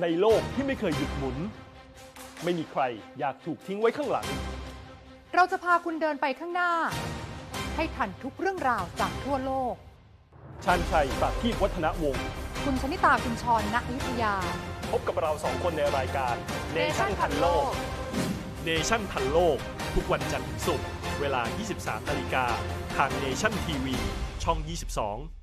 ในโลกที่ไม่เคยหยุดหมุน ไม่มีใครอยากถูกทิ้งไว้ข้างหลัง เราจะพาคุณเดินไปข้างหน้า ให้ทันทุกเรื่องราวจากทั่วโลกชันชัยประทีปวัฒนวงศ์ คุณชนิตาคุณชรณอยุธยา พบกับเราสองคนในรายการเนชั่นทันโลกเนชั่นทันโลก ทุกวันจันทร์ถึงศุกร์เวลา 23นาฬิกาทางเนชั่นทีวีช่อง 22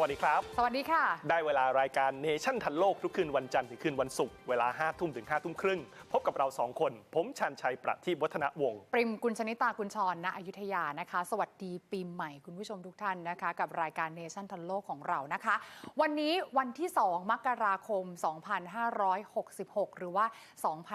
วัสดีครับ สวัสดีค่ะ ได้เวลารายการเนชั่นทันโลกทุกคืนวันจันทร์ถึงคืนวันศุกร์เวลา5ทุ่มถึง5ทุ่มครึ่ง พบกับเราสองคน ผมชันชัยประทีปวัฒนวงศ์ปริมกุลชนิตาคุณชรณอยุธยานะคะ สวัสดีปีใหม่คุณผู้ชมทุกท่านนะคะ กับรายการเนชั่นทันโลกของเรานะคะ วันนี้วันที่ 2 มกราคม 2566 หรือว่า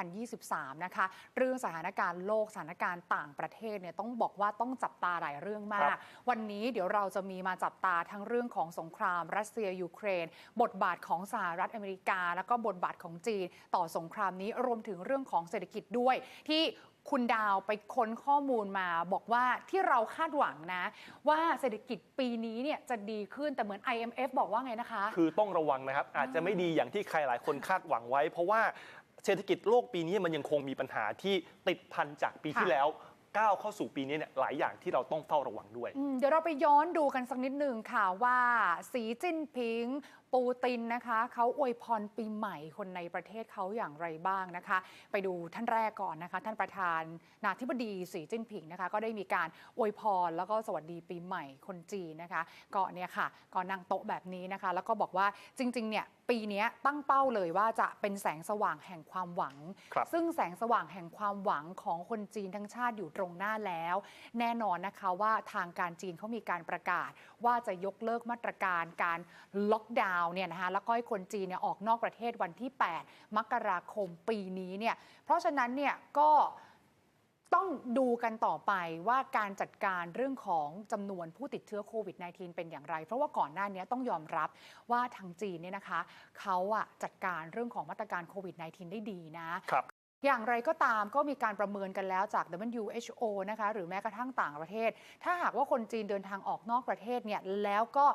2023 นะคะ เรื่องสถานการณ์โลกสถานการณ์ต่างประเทศเนี่ยต้องบอกว่าต้องจับตาหลายเรื่องมาครักบวันนี้เดี๋ยวเราจะมีมาจับตาทั้งเรื่องของสงครามรัสเซียยูเครน บทบาทของสหรัฐอเมริกา แล้วก็บทบาทของจีน ต่อสงครามนี้รวมถึงเรื่องของเศรษฐกิจด้วย ที่คุณดาวไปค้นข้อมูลมาบอกว่าที่เราคาดหวังนะ ว่าเศรษฐกิจปีนี้เนี่ยจะดีขึ้นแต่เหมือน IMF บอกว่าไงนะคะ คือต้องระวังนะครับ อาจจะไม่ดีอย่างที่ใครหลายคนคาดหวังไว้ เพราะว่าเศรษฐกิจโลกปีนี้มันยังคงมีปัญหาที่ติดพันจากปีที่แล้ว ก้าวเข้าสู่ปีนี้เนี่ยหลายอย่างที่เราต้องเฝ้าระวังด้วย อืมเดี๋ยวเราไปย้อนดูกันสักนิดหนึ่งค่ะว่า สีจิ้นผิง ปูตินนะคะเขาอวยพรปีใหม่คนในประเทศเขาอย่างไรบ้างนะคะ ไปดูท่านแรกก่อนนะคะ ท่านประธานนาธิบดีสีจิ้นผิงนะคะ ก็ได้มีการอวยพรแล้วก็สวัสดีปีใหม่คนจีนนะคะก็เนี่ยค่ะก็นั่งโต๊ะแบบนี้นะคะ แล้วก็บอกว่าจริงๆเนี่ยปีเนี้ยตั้งเป้าเลยว่าจะเป็นแสงสว่างแห่งความหวังครับซึ่งแสงสว่างแห่งความหวังของคนจีนทั้งชาติอยู่ตรงหน้าแล้ว แน่นอนนะคะว่าทางการจีนเขามีการประกาศ ว่าจะยกเลิกมาตรการการล็อกดาวาวเนี่ยนะคะแล้วก็ให้คนจีนเนี่ยออกนอกประเทศวันที่ 8 มกราคมปีนี้เนี่ยเพราะฉะนั้นเนี่ยก็ต้องดูกันต่อไปว่าการจัดการเรื่องของจำนวนผู้ติดเชื้อโควิด -19 เป็นอย่างไร เพราะว่าก่อนหน้านี้ต้องยอมรับว่าทางจีนเนี่ยนะคะเขาอะจัดการเรื่องของมาตรการโควิด -19 ได้ดีนะครับ อย่างไรก็ตามก็มีการประเมินกันแล้วจาก WHO นะคะหรือแม้กระทั่งต่างประเทศ ถ้าหากว่าคนจีนเดินทางออกนอกประเทศเนี่ยแล้วก็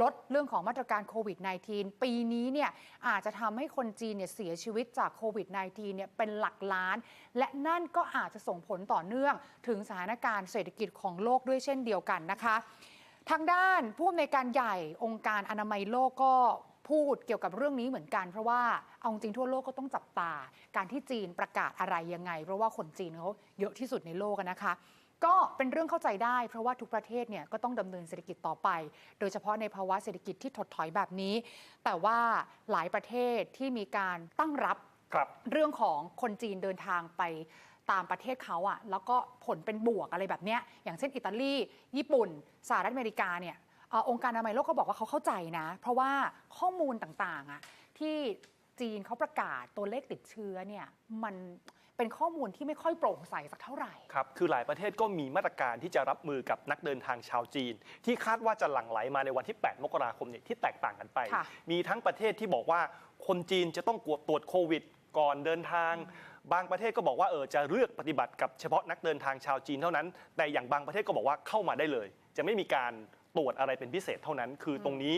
ลดเรื่องของมาตรการโควิด -19 ปีนี้เนี่ยอาจจะทำให้คนจีนเนี่ยเสียชีวิตจากโควิด -19 เนี่ยเป็นหลักล้าน และนั่นก็อาจจะส่งผลต่อเนื่องถึงสถานการณ์เศรษฐกิจของโลกด้วยเช่นเดียวกันนะคะ ทางด้านผู้อำนวยการใหญ่องค์การอนามัยโลกก็ พูดเกี่ยวกับเรื่องนี้เหมือนกัน เพราะว่าเอาจริงทั่วโลกก็ต้องจับตา การที่จีนประกาศอะไรยังไง เพราะว่าคนจีนเขาเยอะที่สุดในโลกอะนะคะก็เป็นเรื่องเข้าใจได้ เพราะว่าทุกประเทศเนี่ยก็ต้องดำเนินเศรษฐกิจต่อไป โดยเฉพาะในภาวะเศรษฐกิจที่ถดถอยแบบนี้ แต่ว่าหลายประเทศที่มีการตั้งรับครับเรื่องของคนจีนเดินทางไปตามประเทศเขาอะแล้วก็ผลเป็นบวกอะไรแบบเนี้ยอย่างเช่นอิตาลี ญี่ปุ่นสหรัฐอเมริกาเนี่ยเอ่อองค์การอนามัยโลกก็บอกว่าเขาเข้าใจนะ เพราะว่าข้อมูลต่างๆอะที่จีนเขาประกาศตัวเลขติดเชื้อเนี่ยมันเป็นข้อมูลที่ไม่ค่อยโปร่งใสสักเท่าไหร่ ครับ คือหลายประเทศก็มีมาตรการที่จะรับมือกับนักเดินทางชาวจีน ที่คาดว่าจะหลั่งไหลมาในวันที่ 8 มกราคมเนี่ยที่แตกต่างกันไปค่ะมีทั้งประเทศที่บอกว่าคนจีนจะต้องกวดตรวจโควิดก่อนเดินทาง บางประเทศก็บอกว่าเออจะเลือกปฏิบัติกับเฉพาะนักเดินทางชาวจีนเท่านั้น แต่อย่างบางประเทศก็บอกว่าเข้ามาได้เลย จะไม่มีการ ตรวจอะไรเป็นพิเศษเท่านั้น คือตรงนี้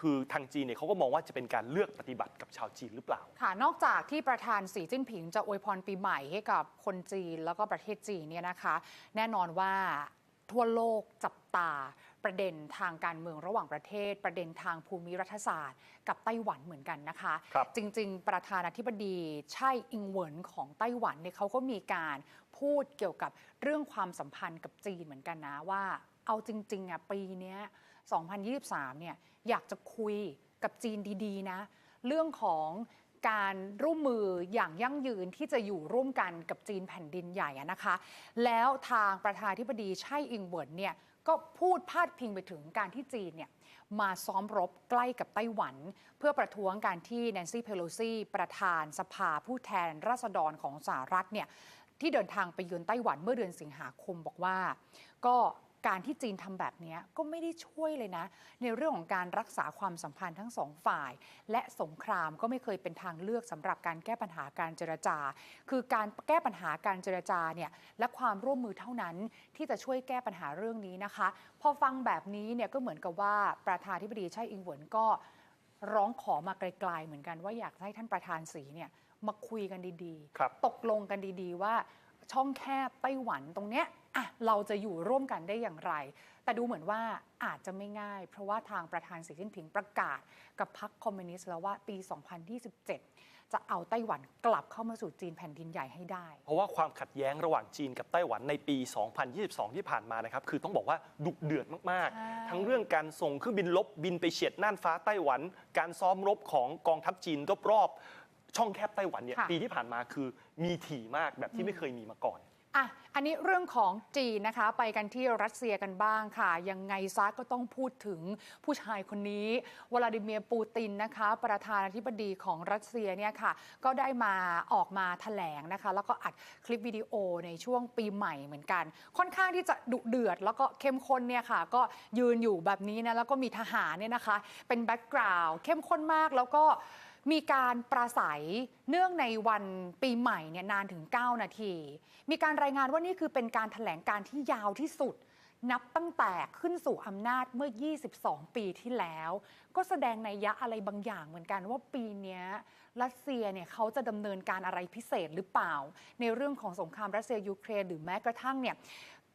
คือทางจีนเนี่ยเขาก็มองว่าจะเป็นการเลือกปฏิบัติกับชาวจีนหรือเปล่า ค่ะ นอกจากที่ประธานสีจิ้นผิงจะอวยพรปีใหม่ให้กับคนจีนแล้วก็ประเทศจีนเนี่ยนะคะ แน่นอนว่าทั่วโลกจับตาประเด็นทางการเมืองระหว่างประเทศ ประเด็นทางภูมิรัฐศาสตร์ กับไต้หวันเหมือนกันนะคะครับจริง ๆ ประธานาธิบดีใช่อิงเหวินของไต้หวันเนี่ยเขาก็มีการพูดเกี่ยวกับเรื่องความสัมพันธ์กับจีนเหมือนกันนะว่า เอาจริงๆอะปีนี้ย2023เนี่ยอยากจะคุยกับจีนดีๆนะ เรื่องของการร่วมมืออย่างยั่งยืนที่จะอยู่ร่วมกันกับจีนแผ่นดินใหญ่นะคะ แล้วทางประธานาธิบดีไช่อิงเวิร์นเนี่ยก็พูดพาดพิงไปถึงการที่จีนเนี่ยมาซ้อมรบใกล้กับไต้หวัน เพื่อประท้วงการที่แนนซี่เพโลซีประธานสภาผู้แทนราษฎรของสหรัฐเนี่ยที่เดินทางไปเยือนไต้หวันเมื่อเดือนสิงหาคมบอกว่า ก็ การที่จีนทำแบบเนี้ยก็ไม่ได้ช่วยเลยนะ ในเรื่องของการรักษาความสัมพันธ์ทั้งสองฝ่าย และสงครามก็ไม่เคยเป็นทางเลือกสำหรับการแก้ปัญหาการเจรจา คือการแก้ปัญหาการเจรจาเนี่ยและความร่วมมือเท่านั้นที่จะช่วยแก้ปัญหาเรื่องนี้นะคะ พอฟังแบบนี้เนี่ยก็เหมือนกับว่าประธานธิบดีไช่อิงเหวินก็ร้องขอมาไกลๆเหมือนกันว่าอยากให้ท่านประธานสีเนี่ยมาคุยกันดีๆครับตกลงกันดีๆว่าช่องแคบไต้หวันตรงเนี้ย อะเราจะอยู่ร่วมกันได้อย่างไร แต่ดูเหมือนว่าอาจจะไม่ง่าย เพราะว่าทางประธานสีจิ้นผิงประกาศ กับพรรคคอมมิวนิสต์แล้วว่าปี 2027 จะเอาไต้หวันกลับเข้ามาสู่จีนแผ่นดินใหญ่ให้ได้ เพราะว่าความขัดแย้งระหว่างจีนกับไต้หวันในปี 2022 ที่ผ่านมานะครับคือต้องบอกว่าดุเดือดมากใช่ๆทั้งเรื่องการส่งเครื่องบินลบบินไปเฉียดน่านฟ้าไต้หวัน การซ้อมรบของกองทัพจีนรอบๆช่องแคบไต้หวันเนี่ยค่ะปีที่ผ่านมาคือมีถี่มากแบบที่ไม่เคยมีมาก่อน อะ อันนี้เรื่องของจีนนะคะ ไปกันที่รัสเซียกันบ้างค่ะ ยังไงซะก็ต้องพูดถึงผู้ชายคนนี้ วลาดิเมียร์ปูตินนะคะ ประธานาธิบดีของรัสเซียเนี่ยค่ะ ก็ได้มาออกมาแถลงนะคะ แล้วก็อัดคลิปวิดีโอในช่วงปีใหม่เหมือนกัน ค่อนข้างที่จะดุเดือด แล้วก็เข้มข้นเนี่ยค่ะ ก็ยืนอยู่แบบนี้นะ แล้วก็มีทหารเนี่ยนะคะ เป็นแบ็กกราวด์เข้มข้นมากแล้วก็ มีการปราศัยเนื่องในวันปีใหม่เนี่ยนานถึง 9 นาที มีการรายงานว่านี่คือเป็นการถแถลงการที่ยาวที่สุด นับตั้งแต่ขึ้นสู่อำนาจเมื่อ 22 ปีที่แล้ว ก็แสดงในยะอะไรบางอย่างเหมือนกันว่าปีนี้รัสเซียเนี่ยเขาจะดำเนินการอะไรพิเศษหรือเปล่า ในเรื่องของสงครามรัสเซียยูเครนหรือแม้กระทั่งเนี่ย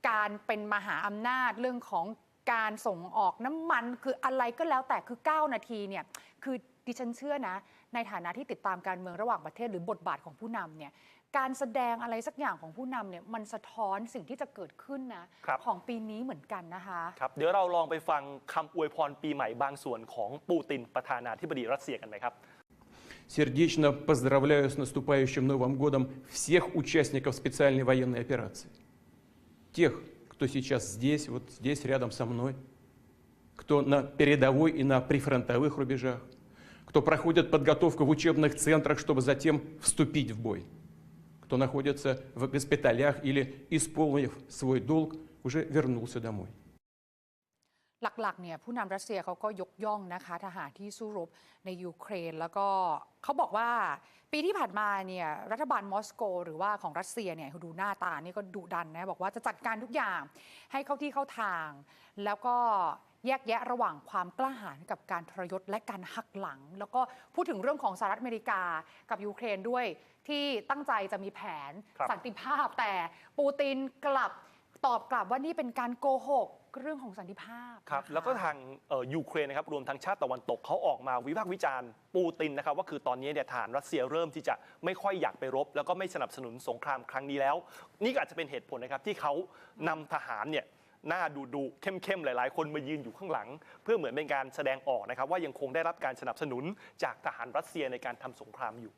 การเป็นมหาอำนาจเรื่องของการส่งออกน้ำมันคืออะไรก็แล้วแต่คือ 9 นาทีเนี่ยคือดิฉันเชื่อนะ ในฐานะที่ติดตามการเมืองระหว่างประเทศหรือบทบาทของผู้นำเนี่ยการแสดงอะไรสักอย่างของผู้นำเนี่ยมันสะท้อนสิ่งที่จะเกิดขึ้นนะครับ ของปีนี้เหมือนกันนะคะ ครับ เดี๋ยวเราลองไปฟังคำอวยพรปีใหม่บางส่วนของปูตินประธานาธิบดีรัสเซียกันไหมครับ Сердечно поздравляю с наступающим Новым годом всех участников специальной военной операции. Тех, кто сейчас здесь, вот здесь рядом со мной, кто на передовой и на прифронтовых рубежах, кто проходит подготовку в учебных центрах, чтобы затем вступить в бой, кто находится в госпиталях или, исполнив свой долг, уже вернулся домой. หลักๆ เนี่ยผู้นำรัสเซียเขาก็ยกย่องนะคะ ทหารที่สู้รบในยูเครน แล้วก็เขาบอกว่าปีที่ผ่านมาเนี่ยรัฐบาลมอสโก หรือว่าของรัสเซียเนี่ยดูหน้าตานี่ก็ดุดันนะบอกว่าจะจัดการทุกอย่างให้เข้าที่เข้าทาง แล้วก็ แยกแยะระหว่างความกล้าหาญกับการทรยศและการหักหลัง แล้วก็พูดถึงเรื่องของสหรัฐอเมริกากับยูเครนด้วย ที่ตั้งใจจะมีแผนครับสันติภาพ แต่ปูตินกลับตอบกลับว่านี่เป็นการโกหกเรื่องของสันติภาพครับนะคะแล้วก็ทางเอ่อยูเครนนะครับรวมทางชาติตะวันตกเขาออกมาวิพากษ์วิจารณ์ปูตินนะครับว่าคือตอนนี้เนี่ยฐานรัสเซียเริ่มที่จะไม่ค่อยอยากไปรบ แล้วก็ไม่สนับสนุนสงครามครั้งนี้แล้ว นี่ก็อาจจะเป็นเหตุผลนะครับที่เขานำทหารเนี่ย หน้าดุดุเข้มๆ หลาย ๆ คนมายืนอยู่ข้างหลัง เพื่อเหมือนเป็นการแสดงออกนะครับว่ายังคงได้รับการสนับสนุนจากทหารรัสเซียในการทำสงครามอยู่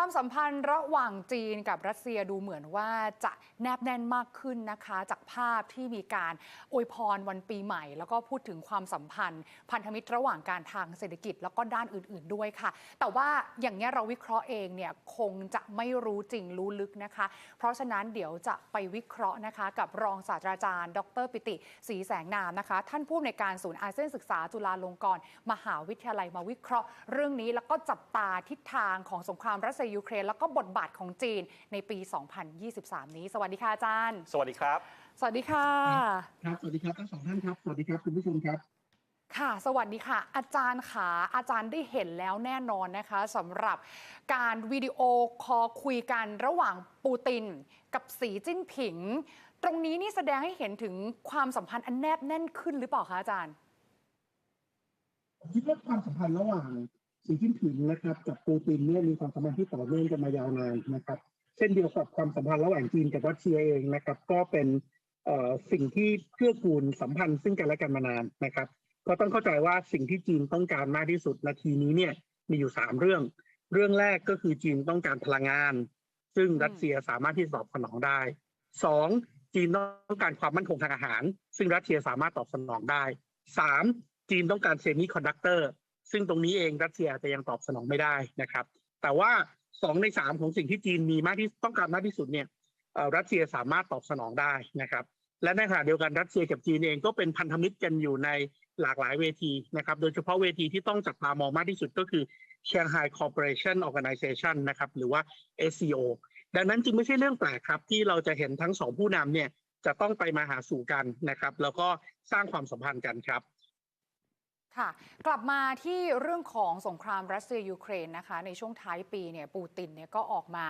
ความสัมพันธ์ระหว่างจีนกับรัสเซียดูเหมือนว่าจะแนบแน่นมากขึ้นนะคะ จากภาพที่มีการอวยพรวันปีใหม่ แล้วก็พูดถึงความสัมพันธ์ พันธมิตรระหว่างการทางเศรษฐกิจแล้วก็ด้านอื่น ๆด้วยค่ะ แต่ว่าอย่างนี้เราวิเคราะห์เองเนี่ยคงจะไม่รู้จริงรู้ลึกนะคะ เพราะฉะนั้นเดี๋ยวจะไปวิเคราะห์นะคะ กับรองศาสตราจารย์ ดร ปิติศรีแสงนามนะคะ ท่านผู้อำนวยการศูนย์อาเซียนศึกษาจุฬาลงกรณ์มหาวิทยาลัยมาวิเคราะห์ เรื่องนี้แล้วก็จับตาทิศทางของสงครามรัสเซียยูเครน แล้วก็บทบาทของจีนในปี 2023 นี้ สวัสดีค่ะอาจารย์ สวัสดีครับ สวัสดีค่ะครับสวัสดีครับทั้งสองท่านครับสวัสดีครับคุณผู้ชมครับค่ะ สวัสดีค่ะ อาจารย์ขาอาจารย์ได้เห็นแล้วแน่นอนนะคะสำหรับการวิดีโอคอลคุยกันระหว่างปูตินกับสีจิ้นผิง ตรงนี้นี่แสดงให้เห็นถึงความสัมพันธ์อันแนบแน่นขึ้นหรือเปล่าคะอาจารย์ผมคิดว่าความสัมพันธ์ระหว่าง สีจิ้นผิงนะครับกับปูตินเนี่ยมีความสัมพันธ์ที่ต่อเนื่องกันมายาวนานนะครับ เช่นเดียวกับความสัมพันธ์ระหว่างจีนกับรัสเซียเองนะครับ ก็เป็นเอ่อสิ่งที่เกื้อกูลสัมพันธ์ซึ่งกันและกันมานานนะครับ ก็ต้องเข้าใจว่าสิ่งที่จีนต้องการมากที่สุดนาทีนี้เนี่ยมีอยู่สามเรื่อง เรื่องแรกก็คือจีนต้องการพลังงาน ซึ่งรัสเซียสามารถที่จะตอบสนองได้สองจีนต้องการความมั่นคงทางอาหาร ซึ่งรัสเซียสามารถตอบสนองได้สามจีนต้องการเซมิคอนดักเตอร์ ซึ่งตรงนี้เองรัสเซียจะยังตอบสนองไม่ได้นะครับ แต่ว่าสองในสามของสิ่งที่จีนมีมากที่ต้องการมากที่สุดเนี่ยรัสเซียสามารถตอบสนองได้นะครับ และในขณะเดียวกันรัสเซียกับจีนเองก็เป็นพันธมิตรกันอยู่ในหลากหลายเวทีนะครับ โดยเฉพาะเวทีที่ต้องจับตามองมากที่สุดก็คือ Shanghai Cooperation Organization นะครับหรือว่า SCO ดังนั้นจึงไม่ใช่เรื่องแปลกครับ ที่เราจะเห็นทั้งสองผู้นำเนี่ยจะต้องไปมาหาสู่กันนะครับ แล้วก็สร้างความสัมพันธ์กันครับ ค่ะกลับมาที่เรื่องของสงครามรัสเซียยูเครนนะคะในช่วงท้ายปีเนี่ยปูตินเนี่ยก็ออกมา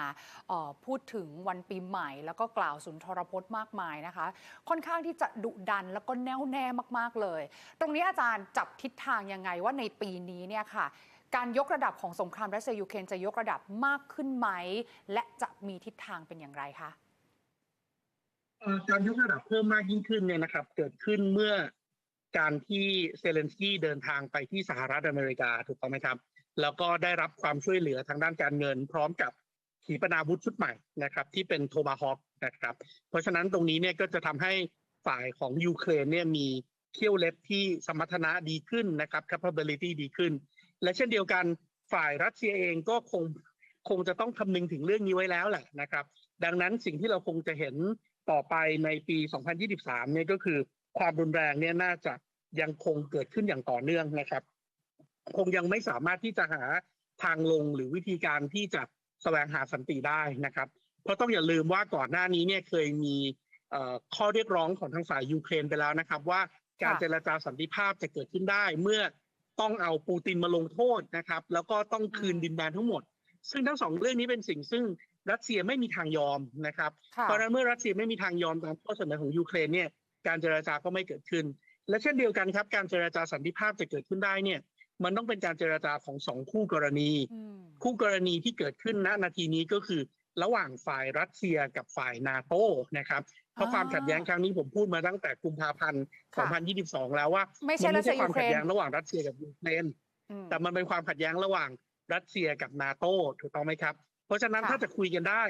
ออพูดถึงวันปีใหม่ แล้วก็กล่าวสุนทรพจน์มากมายนะคะ ค่อนข้างที่จะดุดันแล้วก็แน่วแน่มากๆเลย ตรงนี้อาจารย์จับทิศทางยังไงว่าในปีนี้เนี่ยค่ะ การยกระดับของสงครามรัสเซียยูเครนจะยกระดับมากขึ้นไหม และจะมีทิศทางเป็นอย่างไรคะการยกระดับเพิ่มมากยิ่งขึ้นเนี่ยนะครับ เกิดขึ้นเมื่อ การที่เซเลนสกี้เดินทางไปที่สหรัฐอเมริกาถูกต้องไหมครับ แล้วก็ได้รับความช่วยเหลือทางด้านการเงิน พร้อมกับขีปนาวุธชุดใหม่นะครับ ที่เป็นโทมาฮอ k นะครับ เพราะฉะนั้นตรงนี้เนี่ยก็จะทำให้ฝ่ายของยูเครนเนี่ยมีเขี้ยวเล็บที่สมรรถนะดีขึ้นนะครับ capability ดีขึ้น และเช่นเดียวกันฝ่ายรัสเซียเองก็คงคงจะต้องคำนึงถึงเรื่องนี้ไว้แล้วแหละนะครับ ดังนั้นสิ่งที่เราคงจะเห็นต่อไปในปี 2023 เนี่ยก็คือ ความรุนแรงเนี่ยน่าจะยังคงเกิดขึ้นอย่างต่อเนื่องนะครับ คงยังไม่สามารถที่จะหาทางลงหรือวิธีการที่จะแสวงหาสันติได้นะครับ เพราะต้องอย่าลืมว่าก่อนหน้านี้เนี่ยเคยมีเอ่อข้อเรียกร้องของทางฝ่ายยูเครนไปแล้วนะครับ ว่าการค่ะเจรจาสันติภาพจะเกิดขึ้นได้เมื่อต้องเอาปูตินมาลงโทษนะครับ แล้วก็ต้องคืนดินแดนทั้งหมด ซึ่งทั้งสองเรื่องนี้เป็นสิ่งซึ่งรัสเซียไม่มีทางยอมนะครับค่ะเพราะฉะนั้นเมื่อรัสเซียไม่มีทางยอมตามข้อเสนอของยูเครนเนี่ย การเจรจาก็ไม่เกิดขึ้น และเช่นเดียวกันครับ การเจรจาสันติภาพจะเกิดขึ้นได้เนี่ยมันต้องเป็นการเจรจาของสองคู่กรณีอืมคู่กรณีที่เกิดขึ้นณนาทีนี้ก็คือระหว่างฝ่ายรัสเซียกับฝ่ายนาโตนะครับเพราะอ่าความขัดแย้งครั้งนี้ผมพูดมาตั้งแต่กุมภาพันธ์ค่ะ2022 แล้วว่าไม่ใช่นไม่ใช่รัสเซียความขัดแย้งยูเครนระหว่างรัสเซียกับยูเครนอืมแต่มันเป็นความขัดแย้งระหว่างรัสเซียกับนาโตถูกต้องไหมครับ เพราะฉะนั้นค่ะถ้าจะคุยกันได้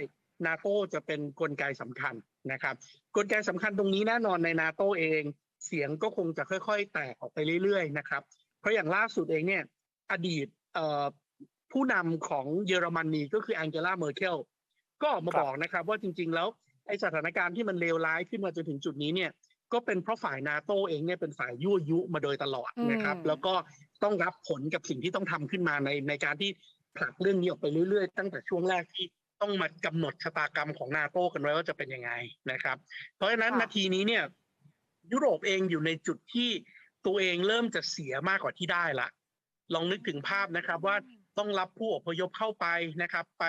นาโตจะเป็นกลไกสำคัญนะครับ กลไกสำคัญตรงนี้แน่นอนในนาโตเอง เสียงก็คงจะค่อย ๆ แตกออกไปเรื่อยๆนะครับ เพราะอย่างล่าสุดเองเนี่ยอดีตเอ่อผู้นำของเยอรมนีก็คือแองเกลาเมอร์เคลก็ออกมาครับบอกนะครับ ว่าจริง ๆ แล้วไอสถานการณ์ที่มันเลวร้ายขึ้นมาจนถึงจุดนี้เนี่ยก็เป็นเพราะฝ่ายนาโตเองเนี่ยเป็นฝ่ายยั่วยุมาโดยตลอดนะครับอืมแล้วก็ต้องรับผลกับสิ่งที่ต้องทำขึ้นมาในในการที่ผลักเรื่องนี้ออกไปเรื่อยๆ ตั้งแต่ช่วงแรกที่ ต้องมากำหนดชะตากรรมของนาโต้กันไว้ว่าจะเป็นยังไงนะครับ เพราะฉะนั้นค่ะนาทีนี้เนี่ย ยุโรปเองอยู่ในจุดที่ตัวเองเริ่มจะเสียมากกว่าที่ได้ละ ลองนึกถึงภาพนะครับว่าต้องรับผู้อพยพเข้าไปนะครับ ไป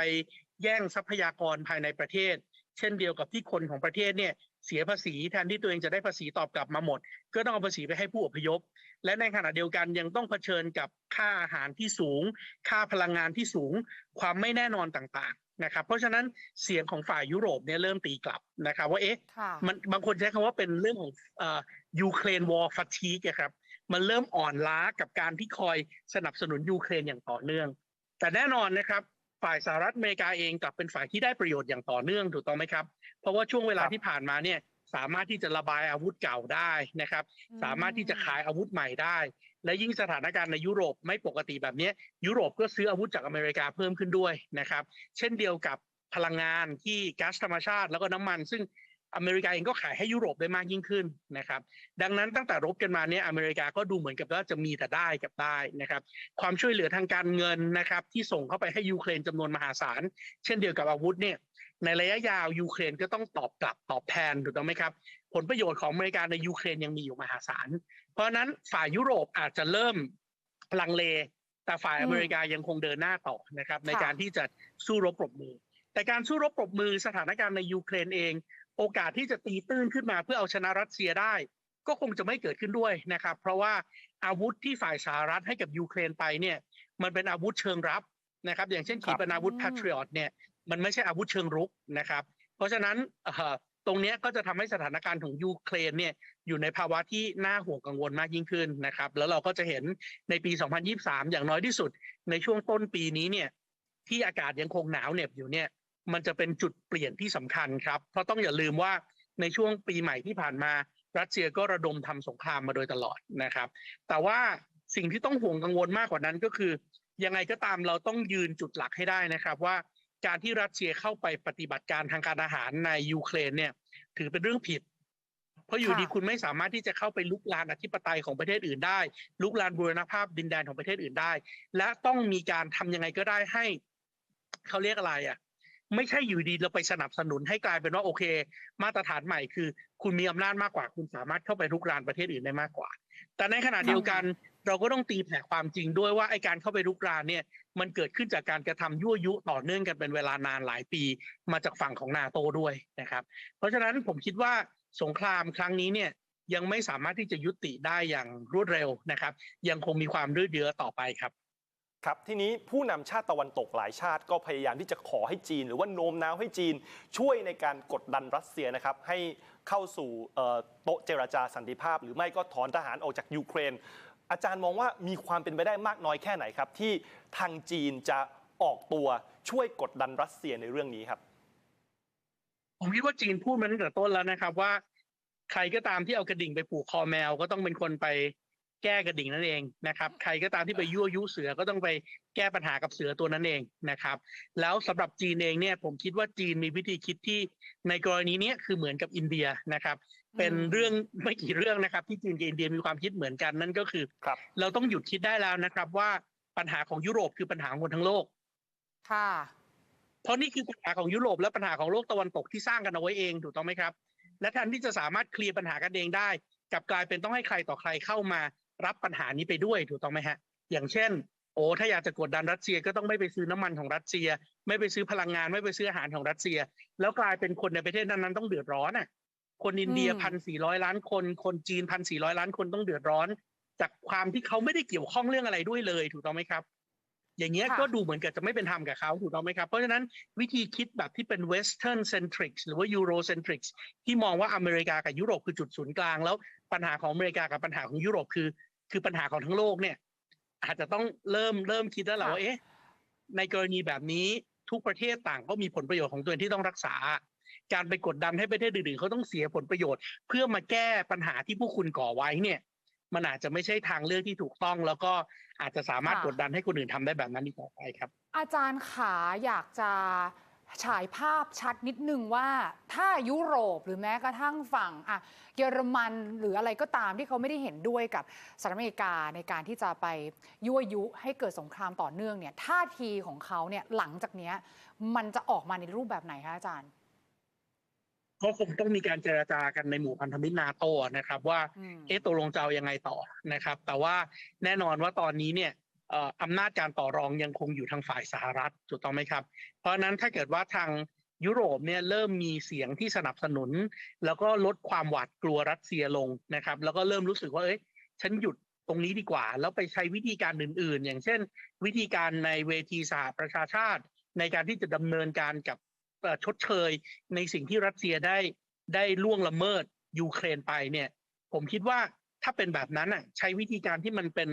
แย่งทรัพยากรภายในประเทศ เช่นเดียวกับที่คนของประเทศเนี่ยเสียภาษีแทนที่ตัวเองจะได้ภาษีตอบกลับมาหมด ก็ต้องเอาภาษีไปให้ผู้อพยพ และในขณะเดียวกันยังต้องเผชิญกับค่าอาหารที่สูง ค่าพลังงานที่สูง ความไม่แน่นอนต่างๆ นะครับเพราะฉะนั้นเสียงของฝ่ายยุโรปเนี่ยเริ่มตีกลับนะครับว่าเอ๊ะค่ะมันบางคนใช้คำว่าเป็นเรื่องของยูเครนวอร์ฟัตีกครับมันเริ่มอ่อนล้ากับการที่คอยสนับสนุนยูเครนอย่างต่อเนื่อง แต่แน่นอนนะครับฝ่ายสหรัฐอเมริกาเองกลับเป็นฝ่ายที่ได้ประโยชน์อย่างต่อเนื่องถูกต้องไหมครับ เพราะว่าช่วงเวลาครับที่ผ่านมาเนี่ยสามารถที่จะระบายอาวุธเก่าได้นะครับอืมสามารถที่จะขายอาวุธใหม่ได้ และยิ่งสถานการณ์ในยุโรปไม่ปกติแบบนี้ยุโรปก็ซื้ออาวุธจากอเมริกาเพิ่มขึ้นด้วยนะครับ เช่นเดียวกับพลังงานที่ก๊าซธรรมชาติแล้วก็น้ำมัน ซึ่งอเมริกาเองก็ขายให้ยุโรปได้มากยิ่งขึ้นนะครับ ดังนั้นตั้งแต่รบกันมาเนี่ยอเมริกาก็ดูเหมือนกับว่าจะมีแต่ได้กับได้นะครับ ความช่วยเหลือทางการเงินนะครับ ที่ส่งเข้าไปให้ยูเครนจำนวนมหาศาล เช่นเดียวกับอาวุธเนี่ยในระยะยาวยูเครนก็ต้องตอบกลับตอบแทนถูกต้องไหมครับ ผลประโยชน์ของอเมริกาในยูเครนยังมีอยู่มหาศาล ราะฉะนั้นฝ่ายยุโรปอาจจะเริ่มลังเล แต่ฝ่ายอืมอเมริกายังคงเดินหน้าต่อนะครับ ในค่ะการที่จะสู้รบปรบมือ แต่การสู้รบปรบมือสถานการณ์ในยูเครนเอง โอกาสที่จะตีตื้นขึ้นมาเพื่อเอาชนะรัสเซียได้ ก็คงจะไม่เกิดขึ้นด้วยนะครับ เพราะว่าอาวุธที่ฝ่ายสหรัฐให้กับยูเครนไปเนี่ย มันเป็นอาวุธเชิงรับนะครับ อย่างเช่นขีปนาวุธอืม Patriot เนี่ยมันไม่ใช่อาวุธเชิงรุกนะครับ เพราะฉะนั้นเอ่อตรงเนี้ยก็จะทำให้สถานการณ์ของยูเครนเนี่ย อยู่ในภาวะที่น่าห่วงกังวลมากยิ่งขึ้นนะครับ แล้วเราก็จะเห็นในปี 2023 อย่างน้อยที่สุด ในช่วงต้นปีนี้เนี่ยที่อากาศยังคงหนาวเหน็บอยู่เนี่ยมันจะเป็นจุดเปลี่ยนที่สำคัญครับ เพราะต้องอย่าลืมว่าในช่วงปีใหม่ที่ผ่านมา รัสเซียก็ระดมทำสงครามมาโดยตลอดนะครับ แต่ว่าสิ่งที่ต้องห่วงกังวลมากกว่านั้นก็คือ ยังไงก็ตามเราต้องยืนจุดหลักให้ได้นะครับว่าการที่รัสเซียเข้าไปปฏิบัติการทางการอาหารในยูเครนเนี่ยถือเป็นเรื่องผิด เพราะอยู่ค่ะดีคุณไม่สามารถที่จะเข้าไปลุกลานอธิปไตยของประเทศอื่นได้ ลุกลานบูรณภาพดินแดนของประเทศอื่นได้ และต้องมีการทำยังไงก็ได้ให้เขาเรียกอะไรอะไม่ใช่อยู่ดีเราไปสนับสนุนให้กลายเป็นว่าโอเค มาตรฐานใหม่คือ คุณมีอำนาจมากกว่า คุณสามารถเข้าไปลุกรานประเทศอื่นได้มากกว่า แต่ในขณะเดียวกัน เราก็ต้องตีแผ่ความจริงด้วยว่าไอการเข้าไปลุกรานเนี่ย มันเกิดขึ้นจากการกระทำยั่วยุต่อเนื่องกันเป็นเวลานานหลายปีมาจากฝั่งของนาโตด้วยนะครับ เพราะฉะนั้นผมคิดว่า สงครามครั้งนี้เนี่ยยังไม่สามารถที่จะยุติได้อย่างรวดเร็วนะครับ ยังคงมีความยืดเยื้อต่อไปครับครับทีนี้ผู้นำชาติตะวันตกหลายชาติก็พยายามที่จะขอให้จีน หรือว่าโน้มน้าวให้จีนช่วยในการกดดันรัสเซียนะครับ ให้เข้าสู่โต๊ะเจรจาสันติภาพ หรือไม่ก็ถอนทหารออกจากยูเครน อาจารย์มองว่ามีความเป็นไปได้มากน้อยแค่ไหนครับ ที่ทางจีนจะออกตัวช่วยกดดันรัสเซียในเรื่องนี้ครับ ผมคิดว่าจีนพูดมาตั้งแต่ต้นแล้วนะครับ ว่า ใครก็ตามที่เอากระดิ่งไปผูกคอแมว ก็ต้องเป็นคนไปแก้กระดิ่งนั่นเองนะครับ ใครก็ตามที่ไปยั่วยุเสือก็ต้องไปแก้ปัญหากับเสือตัวนั้นเองนะครับ แล้วสำหรับจีนเองเนี่ย ผมคิดว่าจีนมีวิธีคิดที่ในกรณีนี้คือเหมือนกับอินเดียนะครับ เป็นเรื่องไม่กี่เรื่องนะครับ ที่จีนกับอินเดียมีความคิดเหมือนกันนั่นก็คือครเราต้องหยุดคิดได้แล้วนะครับ ว่าปัญหาของยุโรปคือปัญหาของคนทั้งโลก ค่ะ ราะนี่คือปัญหาของยุโรปและปัญหาของโลกตะวันตกที่สร้างกันเอาไว้เองถูกต้องไหมครับ และแทนที่จะสามารถเคลียร์ปัญหากันเองได้กลับกลายเป็นต้องให้ใครต่อใครเข้ามารับปัญหานี้ไปด้วยถูกต้องไหมฮะ อย่างเช่น โอ้ถ้าอยากจะกดดันรัสเซียก็ต้องไม่ไปซื้อน้ำมันของรัสเซีย ไม่ไปซื้อพลังงานไม่ไปซื้ออาหารของรัสเซีย แล้วกลายเป็นคนในประเทศนั้นๆต้องเดือดร้อนอะคนอินเดียอืมพันสี่ร้อยล้านคน คนจีนพันสี่ร้อยล้านคนต้องเดือดร้อน จากความที่เขาไม่ได้เกี่ยวข้องเรื่องอะไรด้วยเลย ถูกต้องไหมครับ อย่างเงี้ยค่ะก็ดูเหมือนกับจะไม่เป็นธรรมกับเขาถูกต้องไหมครับ เพราะฉะนั้นวิธีคิดแบบที่เป็น western centric หรือว่า euro centric ที่มองว่าอเมริกากับยุโรปคือจุดศูนย์กลาง แล้วปัญหาของอเมริกากับปัญหาของยุโรปคือ คือปัญหาของทั้งโลกเนี่ย อาจจะต้องเริ่มเริ่มคิดแล้วแหละค่ะว่าเอ๊ะในกรณีแบบนี้ทุกประเทศต่างก็มีผลประโยชน์ของตัวเองที่ต้องรักษา การไปกดดันให้ประเทศอื่นๆเขาต้องเสียผลประโยชน์ เพื่อมาแก้ปัญหาที่พวกคุณก่อไว้เนี่ย มันอาจจะไม่ใช่ทางเลือกที่ถูกต้อง แล้วก็อาจจะสามารถค่ะกดดันให้คนอื่นทำได้แบบนั้นอีกต่อไปครับ อาจารย์ขาอยากจะฉายภาพชัดนิดนึงว่าถ้ายุโรปหรือแม้กระทั่งฝั่งอะเยอรมันหรืออะไรก็ตามที่เขาไม่ได้เห็นด้วยกับสหรัฐอเมริกาในการที่จะไปยั่วยุให้เกิดสงครามต่อเนื่องเนี่ยท่าทีของเขาเนี่ยหลังจากเนี้ยมันจะออกมาในรูปแบบไหนคะอาจารย์ ก็คงต้องมีการเจราจากันในหมู่พันธมิตรนาโตนะครับ ว่าอืมเอ๊ะตกลงจะเอายังไงต่อนะครับ แต่ว่าแน่นอนว่าตอนนี้เนี่ยเอ่ออำนาจการต่อรองยังคงอยู่ทางฝ่ายสหรัฐถูกต้องไหมครับ เพราะฉะนั้นถ้าเกิดว่าทางยุโรปเนี่ยเริ่มมีเสียงที่สนับสนุน แล้วก็ลดความหวาดกลัวรัสเซียลงนะครับ แล้วก็เริ่มรู้สึกว่าเอ้ยฉันหยุดตรงนี้ดีกว่า แล้วไปใช้วิธีการอื่น ๆ อย่างเช่น วิธีการในเวทีสหประชาชาติ ในการที่จะดำเนินการกับเอ่อ ชดเชยในสิ่งที่รัสเซียได้ได้ล่วงละเมิดยูเครนไปเนี่ย ผมคิดว่าถ้าเป็นแบบนั้นอะใช้วิธีการที่มันเป็น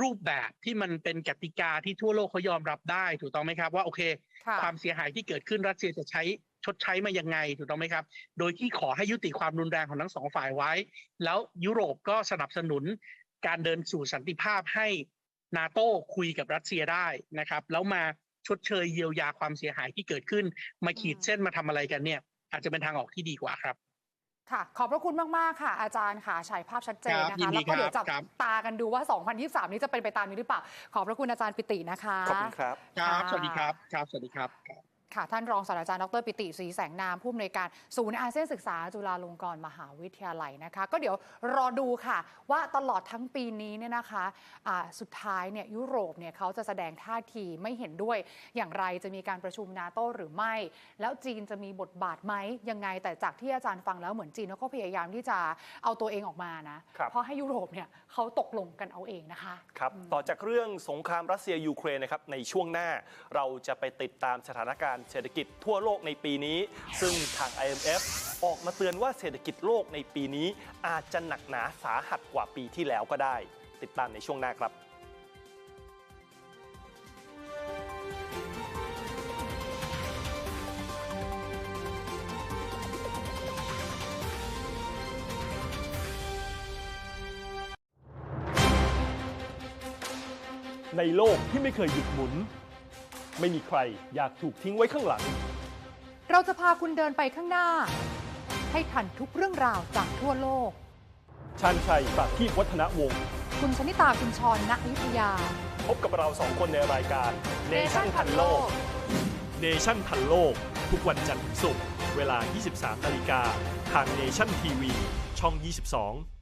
รูปแบบที่มันเป็นกติกาที่ทั่วโลกเขายอมรับได้ ถูกต้องไหมครับว่าโอเคค่ะความเสียหายที่เกิดขึ้นรัสเซียจะใช้ชดใช้มายังไงถูกต้องไหมครับ โดยที่ขอให้ยุติความรุนแรงของทั้งสองฝ่ายไว้ แล้วยุโรปก็สนับสนุนการเดินสู่สันติภาพให้นาโต้คุยกับรัสเซียได้นะครับ แล้วมา ชดเชยเยียวยาความเสียหายที่เกิดขึ้น มาขีดเส้นมาทำอะไรกันเนี่ยอาจจะเป็นทางออกที่ดีกว่าครับค่ะ ขอบพระคุณมาก ๆ ค่ะ อาจารย์ค่ะฉายภาพชัดเจนครับนะยิคะนดีแล้วก็เดี๋ยวครัจับบครับตากันดูว่า 2023 นี้จะเป็นไปตามนี้หรือเปล่า ขอบพระคุณอาจารย์ปิตินะคะ ขอบคุณครับ ครับค่ะสวัสดีครับ ครับ สวัสดีครับ ค่ะ ท่านรองศาสตราจารย์ดรปิติศรีแสงนาม ผู้อำนวยการศูนย์อาเซียนศึกษา จุฬาลงกรณ์มหาวิทยาลัยนะคะ ก็เดี๋ยวรอดูค่ะ ว่าตลอดทั้งปีนี้เนี่ยนะคะอ่าสุดท้ายเนี่ยยุโรปเนี่ยเขาจะแสดงท่าทีไม่เห็นด้วย อย่างไรจะมีการประชุมนาโตหรือไม่ แล้วจีนจะมีบทบาทไหมยังไงแต่จากที่อาจารย์ฟังแล้วเหมือนจีนเขาก็พยายามที่จะเอาตัวเองออกมานะครับเพราะให้ยุโรปเนี่ยเขาตกลงกันเอาเองนะคะครับต่อจากเรื่องสงครามรัสเซียยูเครนนะครับในช่วงหน้าเราจะไปติดตามสถานการณ์เศรษฐกิจทั่วโลกในปีนี้ ซึ่งทาง IMF ออกมาเตือนว่าเศรษฐกิจโลกในปีนี้ อาจจะหนักหนาสาหัสกว่าปีที่แล้วก็ได้ ติดตามในช่วงหน้าครับในโลกที่ไม่เคยหยุดหมุน ไม่มีใครอยากถูกทิ้งไว้ข้างหลัง เราจะพาคุณเดินไปข้างหน้า ให้ทันทุกเรื่องราวจากทั่วโลก ชันชัยประทีปวัฒนวงศ์คุณชนิตาคุณชรณอยุธยา พบกับเราสองคนในรายการ Nation ทันโลก Nation ทันโลก ทุกวันจันทร์ถึงศุกร์เวลา 23 นาฬิกาทาง Nation TV ช่อง 22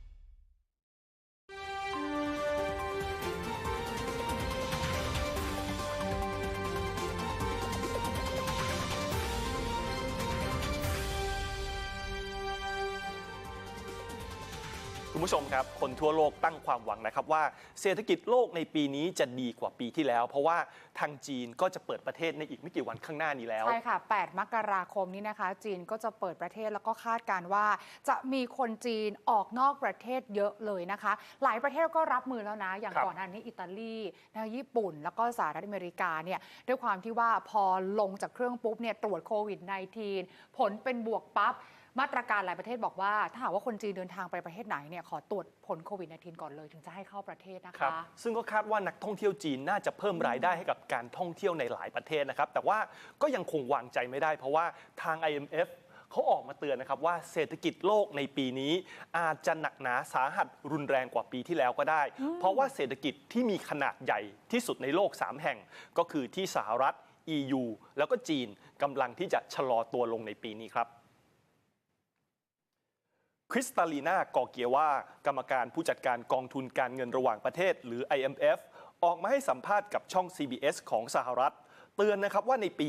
คุณผู้ชมครับ คนทั่วโลกตั้งความหวังนะครับว่าเศรษฐกิจโลกในปีนี้จะดีกว่าปีที่แล้ว เพราะว่าทางจีนก็จะเปิดประเทศในอีกไม่กี่วันข้างหน้านี้แล้ว ใช่ค่ะ 8 มกราคมนี้นะคะ จีนก็จะเปิดประเทศแล้วก็คาดการณ์ว่า จะมีคนจีนออกนอกประเทศเยอะเลยนะคะ หลายประเทศก็รับมือแล้วนะ อย่างครับก่อนหน้านี้อิตาลีนะญี่ปุ่น แล้วก็สหรัฐอเมริกาเนี่ยด้วยความที่ว่าพอลงจากเครื่องปุ๊บเนี่ยตรวจโควิด -19 ผลเป็นบวกปั๊บ มาตรการหลายประเทศบอกว่า ถ้าหากว่าคนจีนเดินทางไปประเทศไหนเนี่ยขอตรวจผลโควิด -19 ก่อนเลยถึงจะให้เข้าประเทศนะครัคะบซึ่งก็คาดว่านักท่องเที่ยวจีนน่าจะเพิ่มรายได้ให้กับการท่องเที่ยวในหลายประเทศนะครับ แต่ว่าก็ยังคงวางใจไม่ได้ เพราะว่าทาง IMF เขาออกมาเตือนนะครับว่าเศรษฐกิจโลกในปีนี้ อาจจะหนักหนาสาหัสรุนแรงกว่าปีที่แล้วก็ได้ เพราะว่าเศรษฐกิจที่มีขนาดใหญ่ที่สุดในโลก 3 แห่ง ก็คือที่สหรัฐ EU แล้วก็จีนกำลังที่จะชะลอตัวลงในปีนี้ครับ คริสตาลีนากอเกียว่ากรรมการผู้จัดการกองทุนการเงินระหว่างประเทศ หรือ IMF ออกมาให้สัมภาษณ์กับช่อง CBS ของสหรัฐ เตือนนะครับว่าในปี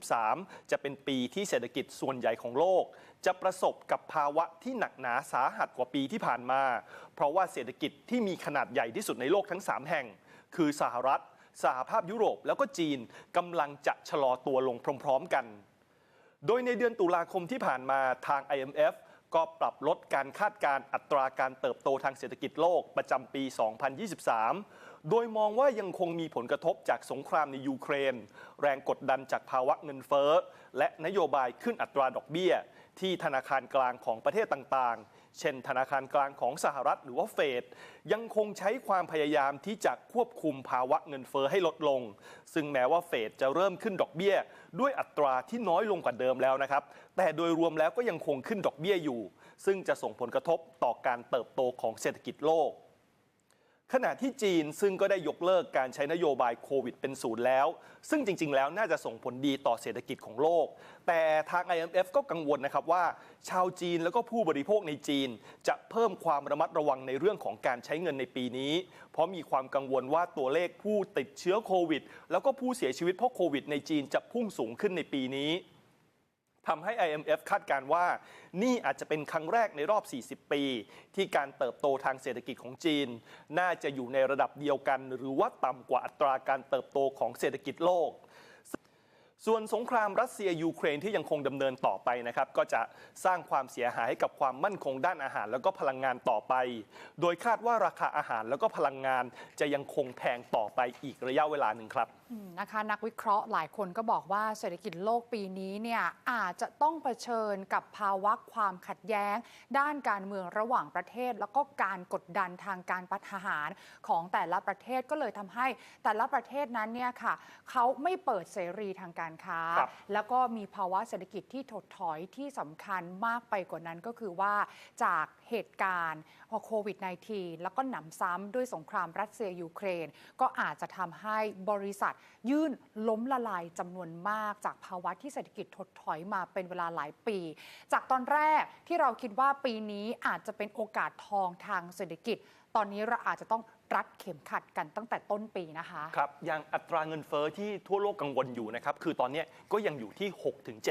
2023 จะเป็นปีที่เศรษฐกิจส่วนใหญ่ของโลก จะประสบกับภาวะที่หนักหนาสาหัสกว่าปีที่ผ่านมา เพราะว่าเศรษฐกิจที่มีขนาดใหญ่ที่สุดในโลกทั้ง 3 แห่ง คือสหรัฐ สหภาพยุโรปแล้วก็จีนกำลังจะชะลอตัวลงพร้อม ๆ กัน โดยในเดือนตุลาคมที่ผ่านมาทาง IMF ก็ปรับลดการคาดการอัตราการเติบโตทางเศรษฐกิจโลกประจำปี 2023 โดยมองว่ายังคงมีผลกระทบจากสงครามในยูเครน แรงกดดันจากภาวะเงินเฟ้อ และนโยบายขึ้นอัตราดอกเบี้ย ที่ธนาคารกลางของประเทศต่างๆ เช่น ธนาคารกลางของสหรัฐหรือว่าเฟดยังคงใช้ความพยายามที่จะควบคุมภาวะเงินเฟ้อให้ลดลง ซึ่งแม้ว่าเฟดจะเริ่มขึ้นดอกเบี้ย ด้วยอัตราที่น้อยลงกว่าเดิมแล้วนะครับ แต่โดยรวมแล้วก็ยังคงขึ้นดอกเบี้ยอยู่ ซึ่งจะส่งผลกระทบต่อการเติบโตของเศรษฐกิจโลก ขณะที่จีนซึ่งก็ได้ยกเลิกการใช้นโยบายโควิดเป็นศูนย์แล้ว ซึ่งจริง ๆ แล้วน่าจะส่งผลดีต่อเศรษฐกิจของโลก แต่ทาง IMF ก็กังวลนะครับว่า ชาวจีนแล้วก็ผู้บริโภคในจีน จะเพิ่มความระมัดระวังในเรื่องของการใช้เงินในปีนี้ เพราะมีความกังวลว่าตัวเลขผู้ติดเชื้อโควิด แล้วก็ผู้เสียชีวิตเพราะโควิดในจีนจะพุ่งสูงขึ้นในปีนี้ ทำให้ IMF คาดการว่า นี่อาจจะเป็นครั้งแรกในรอบ 40 ปี ที่การเติบโตทางเศรษฐกิจของจีน น่าจะอยู่ในระดับเดียวกัน หรือว่าต่ำกว่าอัตราการเติบโตของเศรษฐกิจโลก ส่วนสงครามรัสเซียยูเครนที่ยังคงดำเนินต่อไปนะครับ ก็จะสร้างความเสียหายให้กับความมั่นคงด้านอาหาร แล้วก็พลังงานต่อไป โดยคาดว่าราคาอาหารแล้วก็พลังงานจะยังคงแพงต่อไปอีกระยะเวลาหนึ่งครับ นะคะนักวิเคราะห์หลายคนก็บอกว่าเศรษฐกิจโลกปีนี้เนี่ยอาจจะต้องเผชิญกับภาวะความขัดแย้ง ด้านการเมืองระหว่างประเทศ แล้วก็การกดดันทางการปัทหารของแต่ละประเทศก็เลยทำให้แต่ละประเทศนั้นเนี่ยค่ะเขาไม่เปิดเสรีทางการค้าครับแล้วก็มีภาวะเศรษฐกิจที่ถดถอยที่สำคัญมากไปกว่านั้นก็คือว่าจากเหตุการณ์โควิด -19 แล้วก็หนำซ้ำด้วยสงครามรัสเซียยูเครน ก็อาจจะทำให้บริษัทยื่นล้มละลายจำนวนมากจากภาวะที่เศรษฐกิจถดถอยมาเป็นเวลาหลายปี จากตอนแรกที่เราคิดว่าปีนี้อาจจะเป็นโอกาสทองทางเศรษฐกิจ ตอนนี้เราอาจจะต้อง รัดเข็มขัดกันตั้งแต่ต้นปีนะคะครับอย่างอัตราเงินเฟอ้อที่ทั่วโลกกังวลอยู่นะครับคือตอนเนี้ยก็ยังอยู่ที่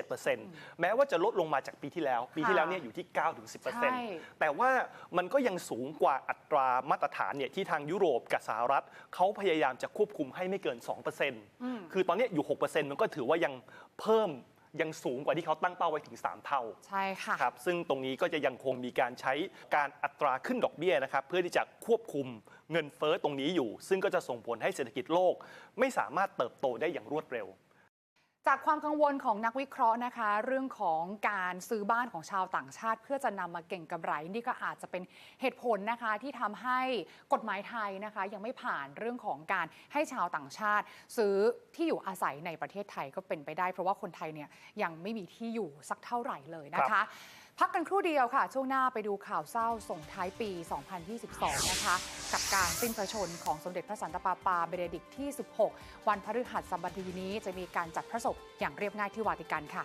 6-7%แม้ว่าจะลดลงมาจากปีที่แล้ว ปีที่แล้วเนี่ยอยู่ที่ใช่9-10%แต่ว่ามันก็ยังสูงกว่าอัตรามาตรฐานเนี่ยที่ทางยุโรปกับสหรัฐเขาพยายามจะควบคุมให้ไม่เกิน 2%คือตอนเนี้ยอยู่ 6%มันก็ถือว่ายังเพิ่ม ยังสูงกว่าที่เขาตั้งเป้าไว้ถึง 3 เท่าใช่ค่ะครับซึ่งตรงนี้ก็จะยังคงมีการใช้การอัตราขึ้นดอกเบี้ยนะครับเพื่อที่จะควบคุมเงินเฟ้อตรงนี้อยู่ ซึ่งก็จะส่งผลให้เศรษฐกิจโลก ไม่สามารถเติบโตได้อย่างรวดเร็ว จากความกังวลของนักวิเคราะห์นะคะ เรื่องของการซื้อบ้านของชาวต่างชาติ เพื่อจะนำมาเก่งกำไรนี่ก็อาจจะเป็นเหตุผลนะคะที่ทำให้กฎหมายไทยนะคะ ยังไม่ผ่านเรื่องของการให้ชาวต่างชาติ ซื้อที่อยู่อาศัยในประเทศไทยก็เป็นไปได้ เพราะว่าคนไทยเนี่ยยังไม่มีที่อยู่สักเท่าไหร่เลยนะครัคะ พักกันครู่เดียวค่ะ ช่วงหน้าไปดูข่าวเศร้าส่งท้ายปี 2022 นะคะ กับการสิ้นพระชนม์ของสมเด็จพระสันตะปาปาเบเนดิกที่ 16 วันพฤหัสบดีนี้จะมีการจัดพระศพอย่างเรียบง่ายที่วาติกันค่ะ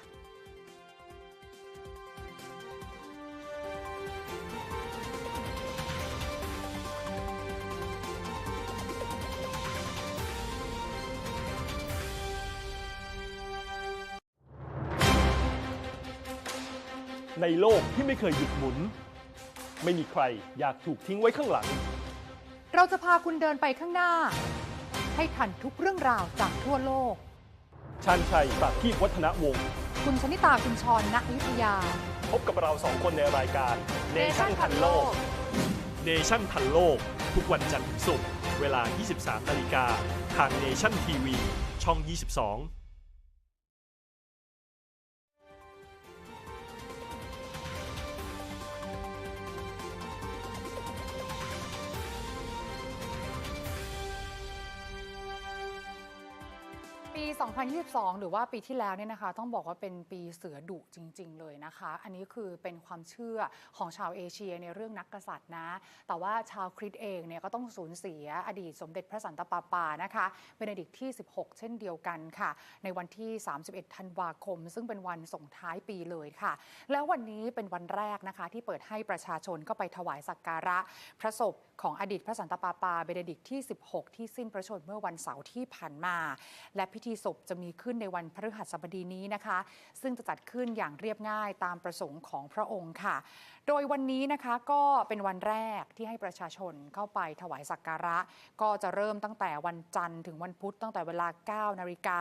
ในโลกที่ไม่เคยหยุดหมุน ไม่มีใครอยากถูกทิ้งไว้ข้างหลัง เราจะพาคุณเดินไปข้างหน้า ให้ทันทุกเรื่องราวจากทั่วโลกชันชัยปราบที่วัฒนวงศ์ คุณชนิตาคุณชรณอยุธยา พบกับเราสองคนในรายการเนชั่นทันโลกเนชั่นทันโลก ทุกวันจันทร์ถึงศุกร์เวลา 23 นาฬิกาทางเนชั่นทีวีช่อง 22 2022 หรือว่าปีที่แล้วเนี่ยนะคะ ต้องบอกว่าเป็นปีเสือดุจริง ๆ เลยนะคะ อันนี้คือเป็นความเชื่อของชาวเอเชียในเรื่องนักกษัตริย์นะ แต่ว่าชาวคริสต์เองเนี่ยก็ต้องสูญเสียอดีตสมเด็จพระสันตะปาปานะคะเบเนดิกต์ที่ 16 เช่นเดียวกันค่ะ ในวันที่ 31 ธันวาคม ซึ่งเป็นวันส่งท้ายปีเลยค่ะ แล้ววันนี้เป็นวันแรกนะคะ ที่เปิดให้ประชาชนเข้าไปถวายสักการะพระศพของอดีตพระสันตะปาปาเบเนดิกต์ที่ 16 ที่สิ้นพระชนม์เมื่อวันเสาร์ที่ผ่านมา และพิธีศพจะมีขึ้นในวันพฤหัสบดีนี้นะคะ ซึ่งจะจัดขึ้นอย่างเรียบง่ายตามประสงค์ของพระองค์ค่ะ โดยวันนี้นะคะก็เป็นวันแรกที่ให้ประชาชนเข้าไปถวายสักการะ ก็จะเริ่มตั้งแต่วันจันทร์ถึงวันพุธตั้งแต่เวลา 9 นาฬิกา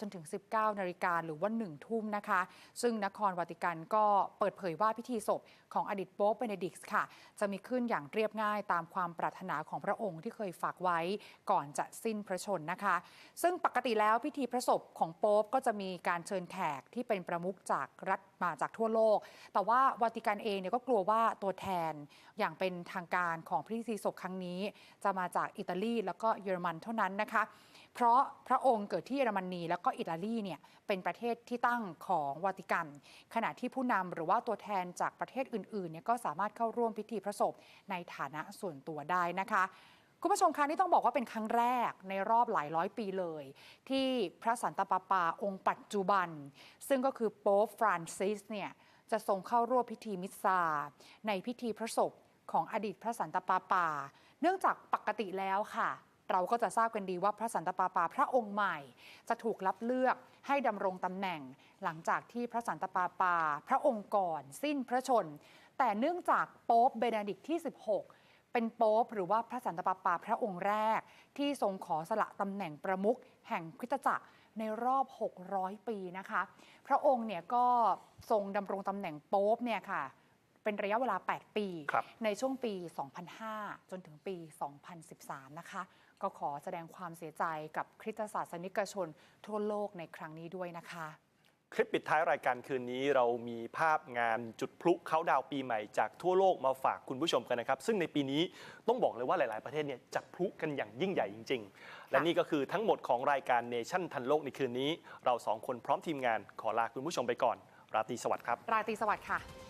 จนถึง 19 นาฬิกาหรือว่า 1 ทุ่มนะคะ ซึ่งนครวาติกันก็เปิดเผยว่าพิธีศพของอดีตโป๊ปเบเนดิกส์ค่ะ จะมีขึ้นอย่างเรียบง่ายตามความปรารถนาของพระองค์ที่เคยฝากไว้ก่อนจะสิ้นพระชนนะคะ ซึ่งปกติแล้วพิธีพระศพของโป๊ปก็จะมีการเชิญแขกที่เป็นประมุขจากรัฐมาจากทั่วโลก แต่ว่าวาติกันเองเนี่ยก็กลัวว่าตัวแทนอย่างเป็นทางการของพิธีศพครั้งนี้ จะมาจากอิตาลีแล้วก็เยอรมันเท่านั้นนะคะ เพราะพระองค์เกิดที่เยอรมนีแล้วก็อิตาลีเนี่ยเป็นประเทศที่ตั้งของวาติกัน ขณะที่ผู้นำหรือว่าตัวแทนจากประเทศอื่นๆเนี่ยก็สามารถเข้าร่วมพิธีพระศพในฐานะส่วนตัวได้นะคะ คุณผู้ชมคะนี่ต้องบอกว่าเป็นครั้งแรกในรอบหลายร้อยปีเลย ที่พระสันตะปาปาองค์ปัจจุบัน ซึ่งก็คือโป๊ปฟรานซิสเนี่ยจะทรงเข้าร่วมพิธีมิสซา ในพิธีพระศพของอดีตพระสันตะปาปา เนื่องจากปกติแล้วค่ะ เราก็จะทราบกันดีว่าพระสันตะปาปาพระองค์ใหม่ จะถูกรับเลือกให้ดำรงตำแหน่ง หลังจากที่พระสันตะปาปา พระองค์ก่อน สิ้นพระชน แต่เนื่องจากโป๊ปเบเนดิกที่ 16 เป็นโป๊ปหรือว่าพระสันตะปาปาพระองค์แรก ที่ทรงขอสละตำแหน่งประมุขแห่งคริสตจักรในรอบ 600 ปีนะคะ พระองค์เนี่ยก็ทรงดำรงตำแหน่งโป๊ปเนี่ยค่ะ เป็นระยะเวลา 8 ปีครับในช่วงปี 2005 จนถึงปี 2013 นะคะ ก็ขอแสดงความเสียใจกับคริสตศาสนิกชนทั่วโลกในครั้งนี้ด้วยนะคะ คลิปปิดท้ายรายการคืนนี้เรามีภาพงานจุดพลุเขาดาวปีใหม่จากทั่วโลกมาฝากคุณผู้ชมกันนะครับ ซึ่งในปีนี้ต้องบอกเลยว่าหลาย ๆ ประเทศเนี่ยจัดพลุกันอย่างยิ่งใหญ่จริง ๆ และนี่ก็คือทั้งหมดของรายการเนชั่นทันโลกในคืนนี้ เราสองคนพร้อมทีมงานขอลาคุณผู้ชมไปก่อน ราตรีสวัสดิ์ครับ ราตรีสวัสดิ์ค่ะ